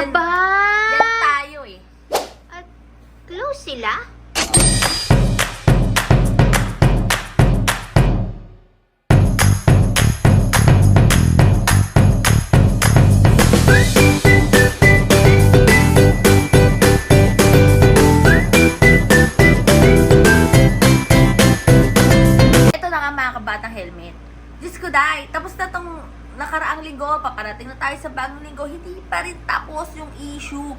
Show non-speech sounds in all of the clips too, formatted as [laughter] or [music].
Yan- Aba! Yan tayo eh. At close sila? Ito na nga mga kabatang helmet. Diyos ko dahil, tapos na tong nakaraang linggo, paparating na tayo sa bagong linggo, hindi pa rin tapos yung issue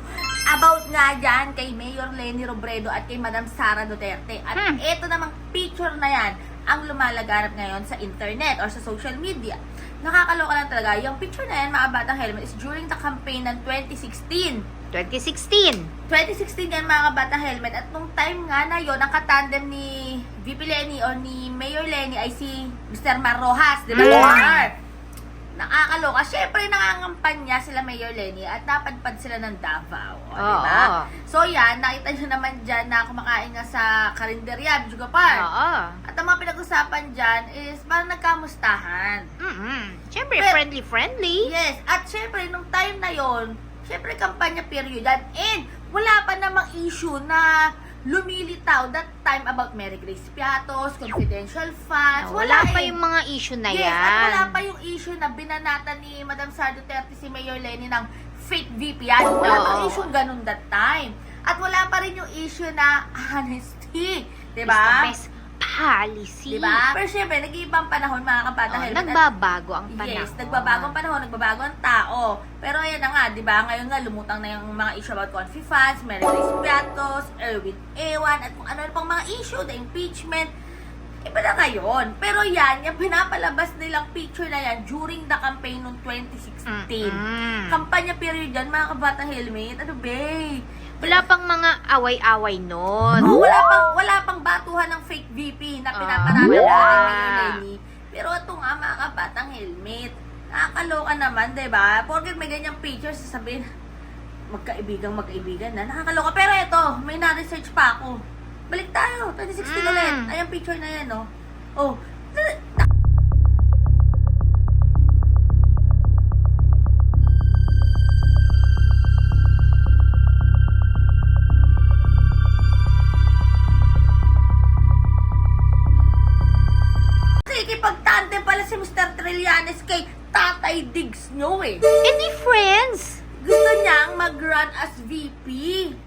about nga dyan kay Mayor Lenny Robredo at kay Madam Sara Duterte. At Hmm. ito namang picture na yan ang lumalaganap ngayon sa internet or sa social media. Nakakaloka lang talaga. Yung picture na yan, mga batang helmet, is during the campaign ng 2016. 2016. 2016 yan mga kabata helmet at nung time nga na yon ang katandem ni VP Lenny or ni Mayor Lenny ay si Mr. Mar Rojas, di ba? Mm. Nakakaloka. Siyempre, nangangampanya sila Mayor Lenny at napadpad sila ng Davao. O, di ba? Oo. So yan, nakita nyo naman dyan na kumakain nga sa Karinderya, Juga Park. Oo. At ang mga pinag-usapan dyan is parang nagkamustahan. Mm-mm. Siyempre, friendly-friendly. Yes, at syempre, nung time na yon, syempre, kampanya period yan. And, wala pa namang issue na lumilitaw that time about Mary Grace Piatos, confidential funds. wala pa eh. yung mga issue na yes, yan. at wala pa yung issue na binanata ni Madam Sara Duterte si Mayor Lenny ng fake VP yan. Wala Oo. pang issue ganun that time. At wala pa rin yung issue na honesty. Diba? Best policy. Diba? Pero syempre, nag-iibang panahon mga kabata Oh, nagbabago ang panahon. Yes, nagbabago ang panahon, nagbabago ang tao. Pero ayan na nga, di ba? Ngayon nga, lumutang na yung mga issue about Confi Funds, Mary Grace Piatos, Erwin Ewan, at kung ano pang mga issue, the impeachment. Iba na ngayon. Pero yan, yung pinapalabas nilang picture na yan during the campaign noong 2016. Mm-mm. Kampanya period yan, mga kabatang helmet. Ano ba? Wala pang mga away-away nun. Oh, wala pang wala pang batuhan ng fake VP na Ah, pinaparami kay Mayor Lenny. Pero ito nga mga kabatang helmet. Nakakaloka naman, 'di ba? Porket may ganyang picture sasabihin magkaibigang magkaibigan na. Nakakaloka. Pero ito, may na-research pa ako. Balik tayo. 2016 Mm. ulit. Ay, ang picture na yan, no? Oh. Nakikipag-tandem pala si Mr. Trillanes kay Tatay Diggs nyo eh. Any friends? Gusto niyang mag-run as VP.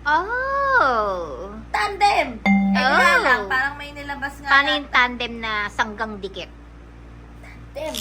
Oh. Tandem! Eh Oh. nga lang, parang may nilabas nga Paano yung tandem na sanggang dikit? Tandem.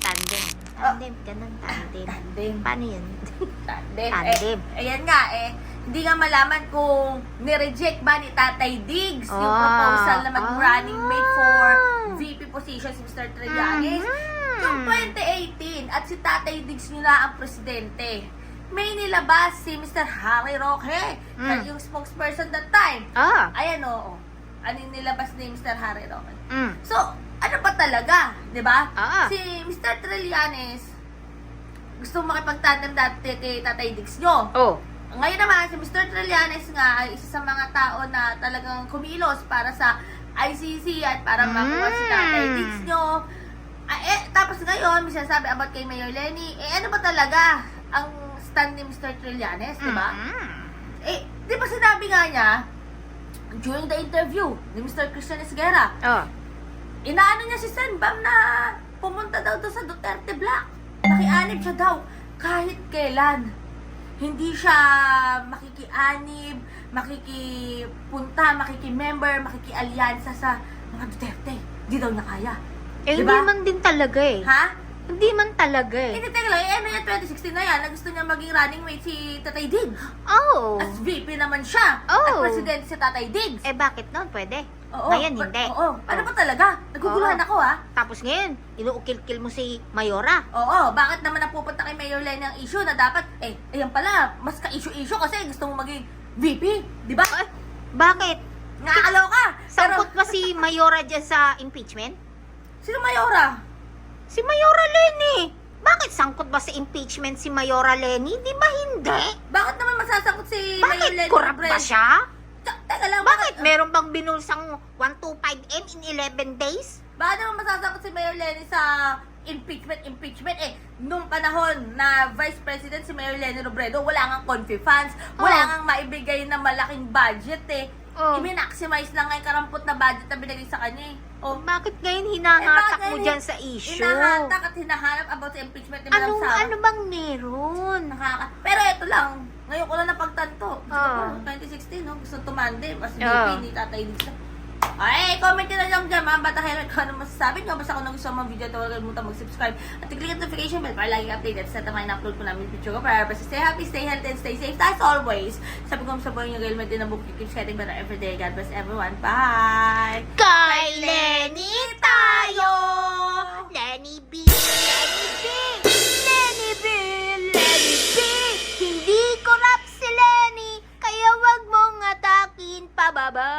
Tandem. Tandem. Ganun, tandem. Tandem. Paano yun? [laughs] Tandem. Tandem. Eh, ayan nga eh. Hindi nga malaman kung nireject ba ni Tatay Diggs yung Ah. proposal na mag-running mate for. VP position si Mr. Trillanes. Mhm. Noong 2018 at si Tatay Diggs na ang presidente. May nilabas si Mr. Harry Roque, Mm. yung spokesperson that time. Ah. Ayan oo. Ano yung nilabas ni Mr. Harry Roque? Mm. So, ano ba talaga? 'Di ba? Ah. Si Mr. Trillanes, gusto makipagtandem dati kay Tatay Diggs nyo. Oh. Ngayon naman, si Mr. Trillanes nga ay isa sa mga tao na talagang kumilos para sa ICC at para Mm. makuha si Tatay Diggs nyo. Ah, eh, tapos ngayon, may sinasabi about kay Mayor Lenny, eh ano ba talaga ang stand ni Mr. Trillanes, di ba? Mm. Eh, di ba sinabi nga niya, during the interview ni Mr. Christian Esguerra, Oh. inaano niya si Senbam na pumunta daw doon sa Duterte Black. Nakianib siya daw kahit kailan. Hindi siya makikianib, makikipunta, makikimember, makikialyansa sa mga Duterte. Hindi daw niya kaya. Eh, Diba? hindi man din talaga eh. Ha? Hindi man talaga eh. Hindi, teka lang. Eh, ano yan, 2016 na yan, na gusto niya maging running mate si Tatay Diggs. Oh. As VP naman siya. Oh. At president si Tatay Diggs. Eh, bakit nun? Pwede. Oo, Ngayon, pa- hindi. Oo. Ano ba talaga? Naguguluhan Oo. ako, ha? Tapos ngayon, inuukil-kil mo si Mayora. Oo, bakit naman napupunta kay Mayor Lenny ang issue na dapat, eh, ayan pala, mas ka-issue-issue kasi gusto mo maging VP, di ba? Eh, bakit? Nakakaloka! [laughs] Sangkot ba si Mayora dyan sa impeachment? sino Mayora? Si Mayora Lenny. Bakit sangkot ba sa impeachment si Mayora Lenny? Di ba hindi? Bakit naman masasakot si Mayor Bakit Lenny? kurap ba siya? Teka lang, Bakit meron bang binulsang 125M in 11 days? Bakit naman masasakot si Mayor Lenny sa impeachment, impeachment. Eh, nung panahon na Vice President si Mayor Lenny Robredo, wala nga confi funds, wala Oh. nga maibigay na malaking budget eh. Oh. I-maximize lang nga yung karampot na budget na binigay sa kanya eh. Oh, Bakit ngayon hinahatak Eh, mo dyan sa issue? Hinahatak at hinahanap about sa impeachment ni Madam Sara. ano bang meron? Nakaka... Pero ito lang, ngayon ko lang napagtanto. Gusto Ah. ko, 2016, no? Gusto tumande. Mas Ah. BP ni Tatay Diggs. Ay, comment na lang dyan mga bata helmet kung ano masasabi nyo. Basta kung nagustuhan mo ang video, huwag kalimutan mag-subscribe at click ang notification bell para lagi updated sa tamay na upload ko namin video ko. Para basta stay happy, stay healthy, and stay safe as always. Sabi ko sa buhay nyo, Gail Medina Book, you keep getting better every day. God bless everyone. Bye! Kay Lenny tayo! Lenny B! Lenny B! Lenny B! Lenny B! Hindi kaya wag mong atakin pababa.